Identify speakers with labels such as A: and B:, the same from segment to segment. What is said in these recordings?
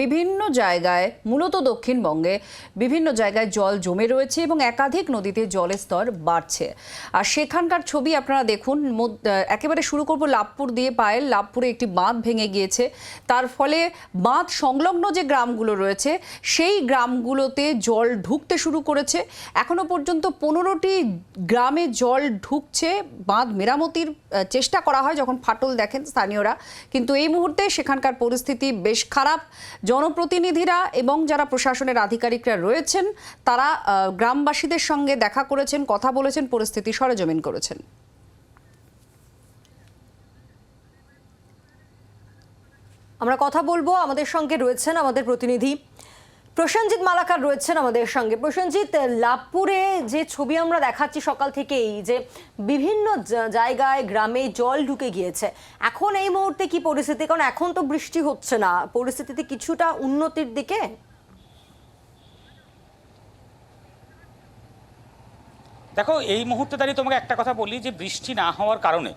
A: বিভিন্ন জায়গায়, মূলত দক্ষিণবঙ্গে, বিভিন্ন জায়গায় জল জমে রয়েছে এবং একাধিক নদীতে জলের স্তর বাড়ছে। আর সেখানকার ছবি আপনারা দেখুন একেবারে শুরু করব লাভপুর দিয়ে পায়েল। লাভপুরে একটি বাঁধ ভেঙে গিয়েছে। তার ফলে বাঁধ সংলগ্ন যে গ্রামগুলো রয়েছে, সেই গ্রামগুলোতে জল ঢুকতে শুরু করেছে। এখনও পর্যন্ত পনেরোটি গ্রামে জল ঢুকছে। বাঁধ মেরামতির চেষ্টা করা হয় যখন ফাটল দেখেন স্থানীয়রা। কিন্তু এই মুহূর্তে সেখানকার পরিস্থিতি বেশ খারাপ। জনপ্রতিনিধিরা এবং যারা প্রশাসনের আধিকারিকরা রয়েছেন, তারা গ্রামবাসীদের সঙ্গে দেখা করেছেন, কথা বলেছেন, পরিস্থিতি সরেজমিন করেছেন।
B: আমরা কথা বলব, আমাদের সঙ্গে রয়েছেন আমাদের প্রতিনিধি প্রসেনজিৎ মালাকার রয়েছেন আমাদের সঙ্গে। প্রসেনজিৎ, লাভপুরে যে ছবি আমরা দেখাচ্ছি সকাল থেকেই, যে বিভিন্ন জায়গায় গ্রামে জল ঢুকে গিয়েছে। এখন এই মুহূর্তে কি পরিস্থিতি? কারণ এখন তো বৃষ্টি হচ্ছে না। পরিস্থিতিতে কিছুটা উন্নতির দিকে
C: দেখো এই মুহূর্তে দাঁড়িয়ে তোমাকে একটা কথা বলি যে বৃষ্টি না হওয়ার কারণে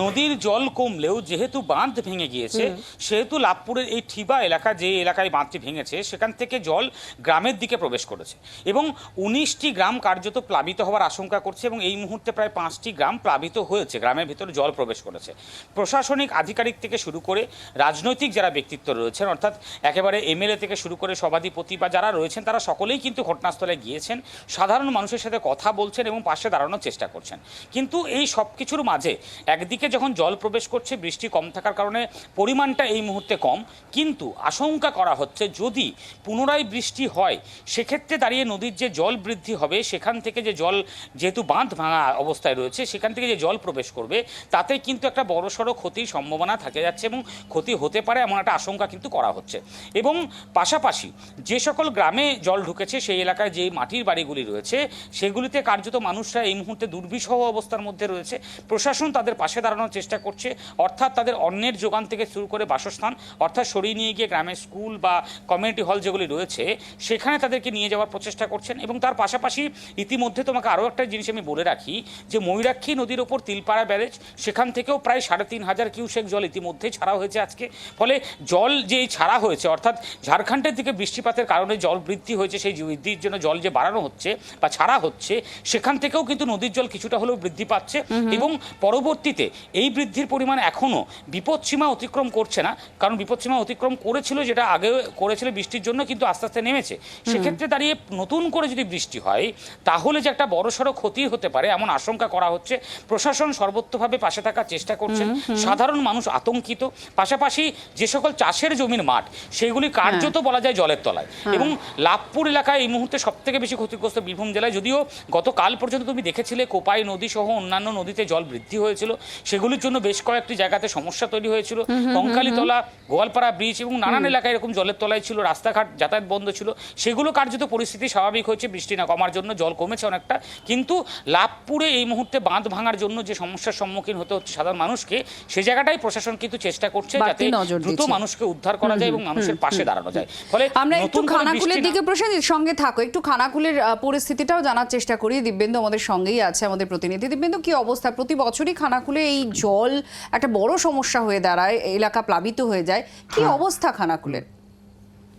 C: নদীর জল কমলেও যেহেতু বাঁধ ভেঙে গিয়েছে সেহেতু লাভপুরের এই ঠিবা এলাকা যে এলাকায় বাঁধটি ভেঙেছে সেখান থেকে জল গ্রামের দিকে প্রবেশ করেছে। এবং উনিশটি গ্রাম কার্যত প্লাবিত হওয়ার আশঙ্কা করছে এবং এই মুহূর্তে প্রায় পাঁচটি গ্রাম প্লাবিত হয়েছে গ্রামের ভিতরে জল প্রবেশ করেছে। প্রশাসনিক আধিকারিক থেকে শুরু করে রাজনৈতিক যারা ব্যক্তিত্ব রয়েছেন অর্থাৎ একেবারে এমএলএ থেকে শুরু করে সভাধিপতি বা যারা রয়েছেন তারা সকলেই কিন্তু ঘটনাস্থলে গিয়েছেন। সাধারণ মানুষের সাথে কথা বলছেন এবং পাশে দাঁড়ানোর চেষ্টা করছেন। কিন্তু এই সব কিছুর মাঝে একদিকে যখন জল প্রবেশ করছে, বৃষ্টি কম থাকার কারণে পরিমাণটা এই মুহূর্তে কম। কিন্তু আশঙ্কা করা হচ্ছে যদি পুনরায় বৃষ্টি হয়, সেক্ষেত্রে দাঁড়িয়ে নদীর যে জল বৃদ্ধি হবে, সেখান থেকে যে জল যেহেতু বাঁধ ভাঙা অবস্থায় রয়েছে, সেখান থেকে যে জল প্রবেশ করবে, তাতে কিন্তু একটা বড়সড় ক্ষতির সম্ভাবনা থাকে যাচ্ছে এবং ক্ষতি হতে পারে এমন একটা আশঙ্কা কিন্তু করা হচ্ছে। এবং পাশাপাশি যে সকল গ্রামে জল ঢুকেছে, সেই এলাকায় যে মাটির বাড়িগুলি রয়েছে, সেগুলিতে কার্যত মানুষরা এই মুহূর্তে দুর্বিষহ অবস্থার মধ্যে রয়েছে। প্রশাসন তাদের পাশে দাঁড়ানোর চেষ্টা করছে। অর্থাৎ তাদের অন্যের যোগান থেকে শুরু করে বাসস্থান, অর্থাৎ সরিয়ে নিয়ে গিয়ে গ্রামের স্কুল বা কমিউনিটি হল যেগুলি রয়েছে, সেখানে তাদেরকে নিয়ে যাওয়ার প্রচেষ্টা করছেন এবং তার পাশাপাশি ইতিমধ্যে তোমাকে আরও একটা জিনিস আমি বলে রাখি, যে ময়ূরাক্ষী নদীর ওপর তিলপাড়া ব্যারেজ, সেখান থেকেও প্রায় সাড়ে তিন হাজার কিউসেক জল ইতিমধ্যে ছাড়া হয়েছে আজকে। ফলে জল যে ছাড়া হয়েছে, অর্থাৎ ঝাড়খণ্ডের দিকে বৃষ্টিপাতের কারণে জল বৃদ্ধি হয়েছে, সেই বৃদ্ধির জন্য জল যে বাড়ানো হচ্ছে বা ছাড়া হচ্ছে, সেখান থেকেও কিন্তু নদীর জল কিছুটা হলেও বৃদ্ধি পাচ্ছে এবং পরবর্তীতে এই বৃদ্ধির পরিমাণ এখনও বিপদসীমা অতিক্রম করছে না কারণ বিপদসীমা অতিক্রম করেছিল যেটা আগে করেছিল বৃষ্টির জন্য কিন্তু আস্তে আস্তে নেমেছে। সেক্ষেত্রে দাঁড়িয়ে নতুন করে যদি বৃষ্টি হয় তাহলে যে একটা বড়সড় ক্ষতি হতে পারে এমন আশঙ্কা করা হচ্ছে। প্রশাসন সর্বত্রভাবে পাশে থাকার চেষ্টা করছে সাধারণ মানুষ আতঙ্কিত। পাশাপাশি যে সকল চাষের জমির মাঠ সেগুলি কার্যত বলা যায় জলের তলায়। এবং লাভপুর এলাকায় এই মুহূর্তে সব থেকে বেশি ক্ষতিগ্রস্ত বীরভূম জেলায় যদিও গতকাল পর্যন্ত তুমি দেখেছিলে কোপাই নদী সহ অন্যান্য নদীতে জল বৃদ্ধি হয়েছিল। সেগুলির জন্য বেশ কয়েকটি জায়গাতে সমস্যা তৈরি হয়েছিল। কঙ্কালীতলা গোয়ালপাড়া ব্রিজ এবং নানান এলাকায় এরকম জলের তলায় ছিল রাস্তাঘাট যাতায়াত বন্ধ ছিল। সেগুলো কার্যত পরিস্থিতি স্বাভাবিক হয়েছে বৃষ্টি না কমার জন্য জল কমেছে অনেকটা। কিন্তু লাভপুরে এই মুহূর্তে বাঁধ ভাঙার জন্য যে সমস্যার সম্মুখীন হতে হচ্ছে সাধারণ মানুষকে সে জায়গাটাই প্রশাসন কিন্তু চেষ্টা করছে যাতে দ্রুত মানুষকে উদ্ধার করা যায় এবং মানুষের পাশে দাঁড়ানো যায়। ফলে
A: আমরা একটু খানাকুলের দিকে প্রসেনজিৎ সঙ্গে থাকো একটু খানাকুলের পরিস্থিতিটাও জানার চেষ্টা করি দিব্যেন্দু আমাদের সঙ্গেই আছে আমাদের প্রতিনিধি। দিব্যেন্দু কি অবস্থা? প্রতি বছরই খানাকুলে এই জল একটা বড় সমস্যা হয়ে দাঁড়ায় এলাকা প্লাবিত হয়ে যায়। কি অবস্থা খানাকুলের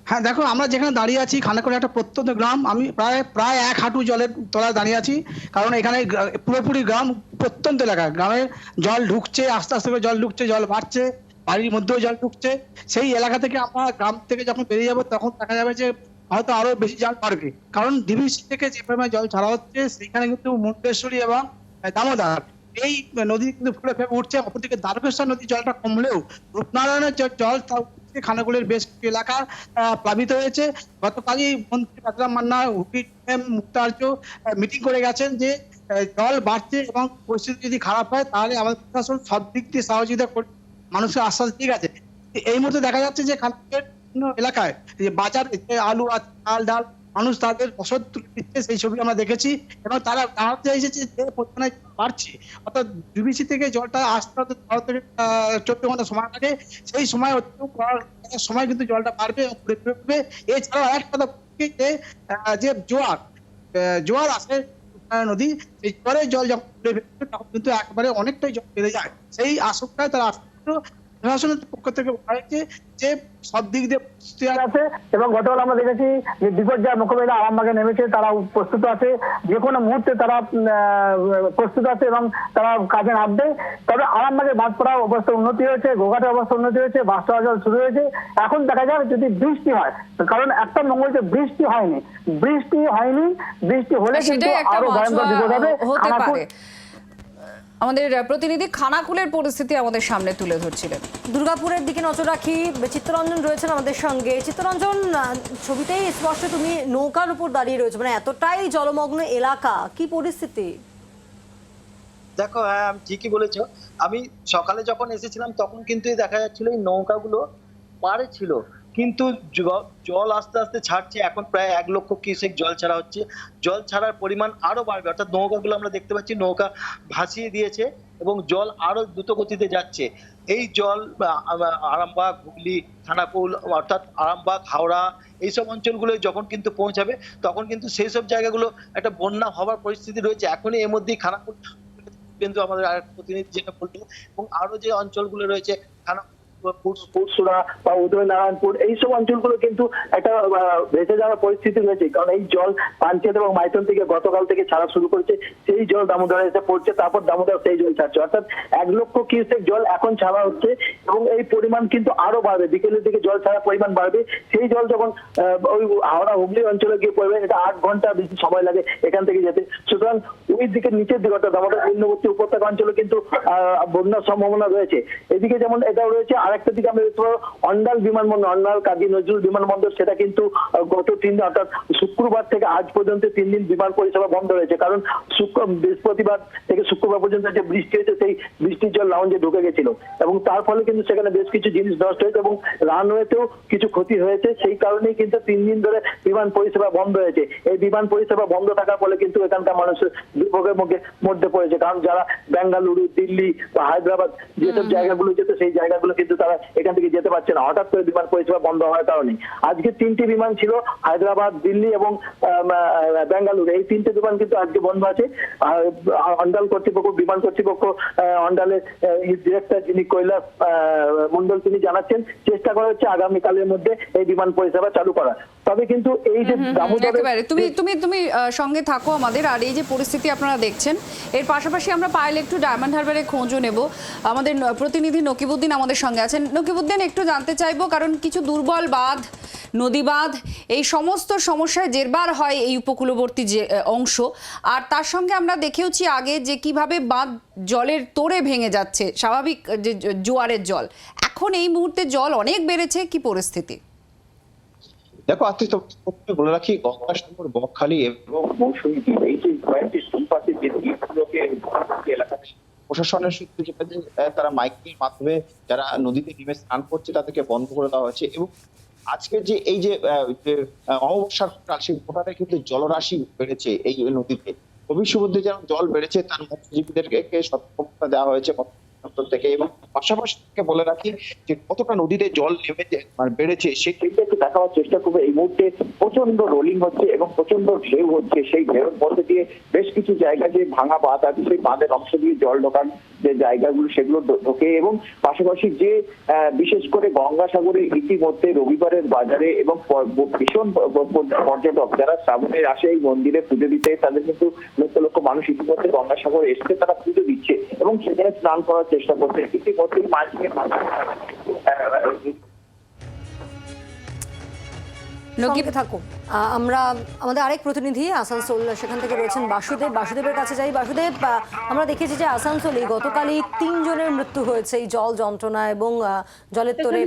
D: হ্যাঁ দেখো আমরা যেখানে দাঁড়িয়ে আছি খানাকুলে একটা প্রত্যন্ত গ্রাম আমি প্রায় প্রায় এক হাঁটু জলের তলায় দাঁড়িয়ে আছি। কারণ এখানে পুরোপুরি গ্রাম প্রত্যন্ত এলাকা। গ্রামে জল ঢুকছে আস্তে আস্তে করে জল ঢুকছে জল বাড়ছে বাড়ির মধ্যেও জল ঢুকছে। সেই এলাকা থেকে আমরা গ্রাম থেকে যখন বেরিয়ে যাব তখন দেখা যাবে যে হয়তো আরও বেশি জল বাড়বে কারণ ডিভিসি থেকে যে পরিমাণে জল ছাড়া হচ্ছে, সেখানে কিন্তু মুন্ডেশ্বরী এবং দামোদর। এই নদী কিন্তু ফুলে ফেপে উঠছে। অপরদিকে দ্বারকেশ্বর নদীর জলটা কমলেও রূপনারায়ণের জল উঠছে। বেশ কিছু এলাকা প্লাবিত হয়েছে। গতকালই মন্ত্রী পাতরাম মান্না হুপি মুক্তার্য মিটিং করে গেছেন যে জল বাড়ছে এবং পরিস্থিতি যদি খারাপ হয়, তাহলে আমাদের প্রশাসন সব দিক দিয়ে সহযোগিতা মানুষের আশ্বাস ঠিক আছে এই মুহূর্তে দেখা যাচ্ছে যে বিভিন্ন এলাকায় যে বাজার আলু চাল, ডাল, মানুষ তাদের ফসল দিচ্ছে, সেই ছবি আমরা দেখেছি এবং তারা জানাতে এসেছে যে পরিমাণে বাড়ছে। অর্থাৎ ডিবিসি থেকে জলটা আসতে হতে বারো থেকে চোদ্দ ঘণ্টা সময় লাগে। সেই সময় সময় কিন্তু জলটা বাড়বে উঠবে এছাড়াও একটা কথা যে জোয়ার জোয়ার আসে নদী এই জোয়ারের জল যখন তখন কিন্তু একবারে অনেকটাই জল বেড়ে যায়। সেই আশঙ্কায় তারা আসতে প্রশাসনের পক্ষ থেকে বলা হয়েছে যে সব দিক দিয়ে প্রস্তুতি আছে।
E: এবং গতকাল আমরা দেখেছি যে বিপর্যয় মোকাবিলা আরামবাগে নেমেছে তারা প্রস্তুত আছে। যে কোনো মুহূর্তে তারা প্রস্তুত আছে এবং তারা কাজে নামবে। তবে আরামবাগের বাঁধপড়া অবস্থা উন্নতি হয়েছে গোঘাটের অবস্থা উন্নতি হয়েছে বাস চলাচল শুরু হয়েছে। এখন দেখা যাক যদি বৃষ্টি হয় কারণ একটা মঙ্গল যে বৃষ্টি হয়নি। বৃষ্টি হয়নি বৃষ্টি হলে কিন্তু আরও ভয়ঙ্কর বিপদ হবে।
A: আমাদের প্রতিনিধি খানাকুলের পরিস্থিতি আমাদের সামনে তুলে ধরছিলেন।
B: দুর্গাপুরের দিকে নজর রাখি চিত্তরঞ্জন রয়েছেন আমাদের সঙ্গে। চিত্তরঞ্জন ছবিতেই স্পষ্ট তুমি নৌকার উপর দাঁড়িয়ে রয়েছে মানে এতটাই জলমগ্ন এলাকা কি পরিস্থিতি?
F: দেখো হ্যাঁ আমি ঠিকই বলেছ। আমি সকালে যখন এসেছিলাম তখন কিন্তু এই দেখা যাচ্ছিল এই নৌকাগুলো পাড়ে ছিল। কিন্তু জল আস্তে আস্তে ছাড়ছে, এখন প্রায় এক লক্ষ কিউসেক জল ছাড়া হচ্ছে। জল ছাড়ার পরিমাণ আরও বাড়বে, অর্থাৎ নৌকাগুলো আমরা দেখতে পাচ্ছি, নৌকা ভাসিয়ে দিয়েছে এবং জল আরও দ্রুত গতিতে যাচ্ছে। এই জল আরামবাগ, হুগলি খানাকুল অর্থাৎ আরামবাগ, হাওড়া, এইসব অঞ্চলগুলো যখন কিন্তু পৌঁছাবে, তখন কিন্তু সেই সব জায়গাগুলো একটা বন্যা হওয়ার পরিস্থিতি রয়েছে। এখনই এর মধ্যেই খানাকুল, কিন্তু আমাদের আর প্রতিনিধি যেটা বলল, এবং আরও যে অঞ্চলগুলো রয়েছে খানা পুরসুরা বা উদয়নারায়ণপুর, এইসব অঞ্চলগুলো কিন্তু একটা ভেসে যাওয়ার পরিস্থিতি রয়েছে কারণ এই জল পাঞ্চেত এবং মাইথন থেকে গতকাল থেকে ছাড়া শুরু করেছে, সেই জল দামোদরে এসে পড়ছে, তারপর দামোদর সেই জল ছাড়ছে। অর্থাৎ এক লক্ষ কিউসেক জল এখন ছাড়া হচ্ছে এবং এই পরিমাণ কিন্তু আরও বাড়বে। বিকেলের দিকে জল ছাড়ার পরিমাণ বাড়বে। সেই জল যখন ওই হাওড়া হুগলি অঞ্চলে গিয়ে পড়বে, এটা আট ঘণ্টা বেশি সময় লাগে এখান থেকে যেতে। সুতরাং ওই দিকে নিচের দিকে, অর্থাৎ আমাদের নিম্নবর্তী উপত্যকা অঞ্চলে কিন্তু বন্যার সম্ভাবনা রয়েছে। এদিকে যেমন এটাও রয়েছে আরেকটা দিকে আমরা দেখতে পাবো অন্ডাল বিমানবন্দর অন্ডাল কাজী নজরুল বিমানবন্দর সেটা কিন্তু গত তিন দিন অর্থাৎ শুক্রবার থেকে আজ পর্যন্ত তিন দিন বিমান পরিষেবা বন্ধ রয়েছে। কারণ শুক্র বৃহস্পতিবার থেকে শুক্রবার পর্যন্ত যে বৃষ্টি হয়েছে সেই বৃষ্টির জল লাউঞ্জে ঢুকে গেছিল। এবং তার ফলে কিন্তু সেখানে বেশ কিছু জিনিস নষ্ট হয়েছে এবং রানওয়েতেও কিছু ক্ষতি হয়েছে। সেই কারণেই কিন্তু তিন দিন ধরে বিমান পরিষেবা বন্ধ হয়েছে এই বিমান পরিষেবা বন্ধ থাকার ফলে কিন্তু এখানকার মানুষের দুর্ভোগের মুখে মধ্যে পড়েছে। কারণ যারা বেঙ্গালুরু দিল্লি বা হায়দ্রাবাদ যেসব জায়গাগুলো যেত সেই জায়গাগুলো কিন্তু তারা এখান থেকে যেতে পারছে না। হঠাৎ করে বিমান পরিষেবা বন্ধ হওয়ার কারণে। আজকে তিনটি বিমান ছিল, হায়দ্রাবাদ, দিল্লি এবং বেঙ্গালুরু। এই তিনটে বিমান কিন্তু আজকে বন্ধ আছে। অন্ডাল কর্তৃপক্ষ, বিমান কর্তৃপক্ষ অন্ডালের ডিরেক্টর যিনি কৈলাস মন্ডল তিনি জানাচ্ছেন, চেষ্টা করা হচ্ছে আগামীকালের মধ্যে এই বিমান পরিষেবা চালু করা তবে কিন্তু এই যে
A: একেবারে। তুমি তুমি তুমি সঙ্গে থাকো আমাদের। আর এই যে পরিস্থিতি আপনারা দেখছেন এর পাশাপাশি আমরা পাইলে একটু ডায়মন্ড হারবারে খোঁজও নেব। আমাদের প্রতিনিধি নকিবুদ্দিন আমাদের সঙ্গে আছেন। নকিবুদ্দিন একটু জানতে চাইব কারণ কিছু দুর্বল বাঁধ নদী বাঁধ এই সমস্ত সমস্যায় জেরবার হয় এই উপকূলবর্তী যে অংশ। আর তার সঙ্গে আমরা দেখেওছি আগে যে কীভাবে বাঁধ জলের তোড়ে ভেঙে যাচ্ছে স্বাভাবিক যে জোয়ারের জল। এখন এই মুহূর্তে জল অনেক বেড়েছে কি পরিস্থিতি?
G: দেখো প্রথমে বলে রাখি গঙ্গাসাগর বকখালি এবং দ্বীপ এই যে কয়েকটি সম্পাতের যে দ্বীপগুলোকে এলাকাতে প্রশাসনের সূত্রে যেটা যে তারা মাইকের মাধ্যমে যারা নদীতে নেমে স্নান করছে তাদেরকে বন্ধ করে দেওয়া হয়েছে এবং আজকে যে এই যে অমাবস্যার ফোঁটা, সেই ফোটাতে কিন্তু জলরাশি বেড়েছে এই নদীতে। ভবিষ্যতে যেন জল বেড়েছে তার মৎস্যজীবীদেরকে সতর্কতা দেওয়া হয়েছে থেকে। এবং পাশাপাশি থেকে বলে রাখি যে কতটা নদীতে জল নেমেছে মানে বেড়েছে
E: সেইটা একটু দেখাবার চেষ্টা করবে। এই মুহূর্তে প্রচণ্ড রোলিং হচ্ছে এবং প্রচণ্ড ঢেউ হচ্ছে। সেই ঢেউর মধ্যে দিয়ে বেশ কিছু জায়গা যে ভাঙা বাঁধ আছে, সেই বাঁধের অংশ দিয়ে জল ঢোকার যে জায়গাগুলো সেগুলো ঢোকে এবং পাশাপাশি যে বিশেষ করে গঙ্গাসাগরে ইতিমধ্যে রবিবারের বাজারে এবং ভীষণ পর্যটক যারা শ্রাবণের আসে এই মন্দিরে পুজো দিতে, তাদের কিন্তু লক্ষ লক্ষ মানুষ ইতিমধ্যে গঙ্গাসাগর এসে তারা পুজো দিচ্ছে এবং সেখানে স্নান করার চেষ্টা করছে। ইতিমধ্যে মাঝে
A: নকিব
B: থাকো। আমরা আমাদের আরেক প্রতিনিধি আসানসোল সেখান থেকে রয়েছেন বাসুদেব। বাসুদেবের কাছে যাই। বাসুদেব আহ, আমরা দেখেছি যে আসানসোলে গতকালই তিনজনের মৃত্যু হয়েছে এই জল যন্ত্রণা এবং জলের তোরে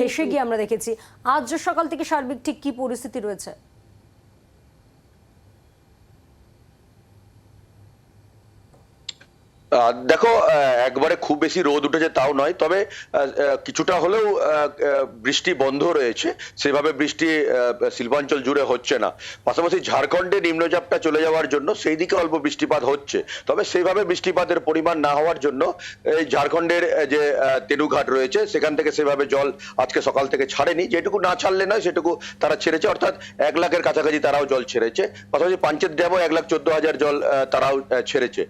B: ভেসে গিয়ে আমরা দেখেছি। আজ সকাল থেকে সার্বিক ঠিক কি পরিস্থিতি রয়েছে?
H: দেখো একবারে খুব বেশি রোদ উঠেছে তাও নয়, তবে কিছুটা হলেও বৃষ্টি বন্ধ রয়েছে। সেভাবে বৃষ্টি শিল্পাঞ্চল জুড়ে হচ্ছে না। পাশাপাশি ঝাড়খণ্ডে নিম্নচাপটা চলে যাওয়ার জন্য সেই দিকে অল্প বৃষ্টিপাত হচ্ছে। তবে সেইভাবে বৃষ্টিপাতের পরিমাণ না হওয়ার জন্য এই ঝাড়খণ্ডের যে তেনুঘাট রয়েছে, সেখান থেকে সেভাবে জল আজকে সকাল থেকে ছাড়েনি। যেটুকু না ছাড়লে নয়, সেটুকু তারা ছেড়েছে। অর্থাৎ এক লাখের কাছাকাছি তারাও জল ছেড়েছে। পাশাপাশি পাঞ্চেত ড্যামও এক লাখ চোদ্দ হাজার জল তারাও ছেড়েছে।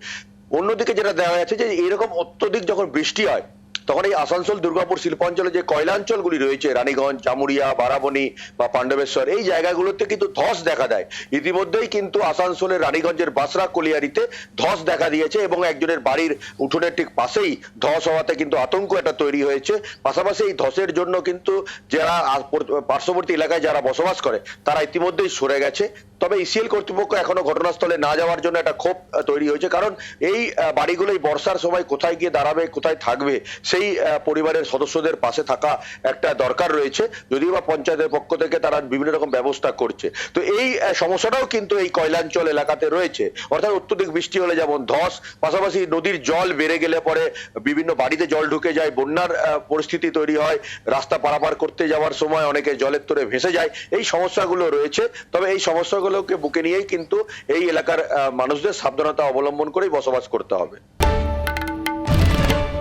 H: অন্যদিকে যেটা দেখা যাচ্ছে যে এরকম অত্যধিক যখন বৃষ্টি হয় তখন এই আসানসোল, দুর্গাপুর শিল্পাঞ্চলে যে কয়লাঞ্চলগুলি রয়েছে, রানীগঞ্জ জামুরিয়া বারাবণী বা পাণ্ডবেশ্বর, এই জায়গাগুলোতে কিন্তু ধস দেখা দেয়। ইতিমধ্যেই কিন্তু আসানসোলের রানীগঞ্জের বাসরা কলিয়ারিতে ধস দেখা দিয়েছে এবং একজনের বাড়ির উঠোনের ঠিক পাশেই ধস হওয়াতে কিন্তু আতঙ্ক একটা তৈরি হয়েছে। পাশাপাশি এই ধসের জন্য কিন্তু যারা পার্শ্ববর্তী এলাকায় যারা বসবাস করে, তারা ইতিমধ্যেই সরে গেছে। তবে ইসিএল কর্তৃপক্ষ এখনও ঘটনাস্থলে না যাওয়ার জন্য একটা ক্ষোভ তৈরি হয়েছে। কারণ এই বাড়িগুলো বর্ষার সময় কোথায় গিয়ে দাঁড়াবে, কোথায় থাকবে সেই পরিবারের সদস্যদের পাশে থাকা একটা দরকার রয়েছে। যদিও বা পঞ্চায়েতের পক্ষ থেকে তারা বিভিন্ন রকম ব্যবস্থা করছে। তো এই সমস্যাটাও কিন্তু এই কয়লাঞ্চল এলাকাতে রয়েছে। অর্থাৎ অত্যধিক বৃষ্টি হলে যেমন ধস, পাশাপাশি নদীর জল বেড়ে গেলে পরে বিভিন্ন বাড়িতে জল ঢুকে যায়, বন্যার পরিস্থিতি তৈরি হয়, রাস্তা পারাপার করতে যাওয়ার সময় অনেকে জলের তোরে ভেসে যায়। এই সমস্যাগুলো রয়েছে। তবে এই সমস্যাগুলোকে বুকে নিয়েই কিন্তু এই এলাকার মানুষদের সাবধানতা অবলম্বন করেই বসবাস করতে হবে।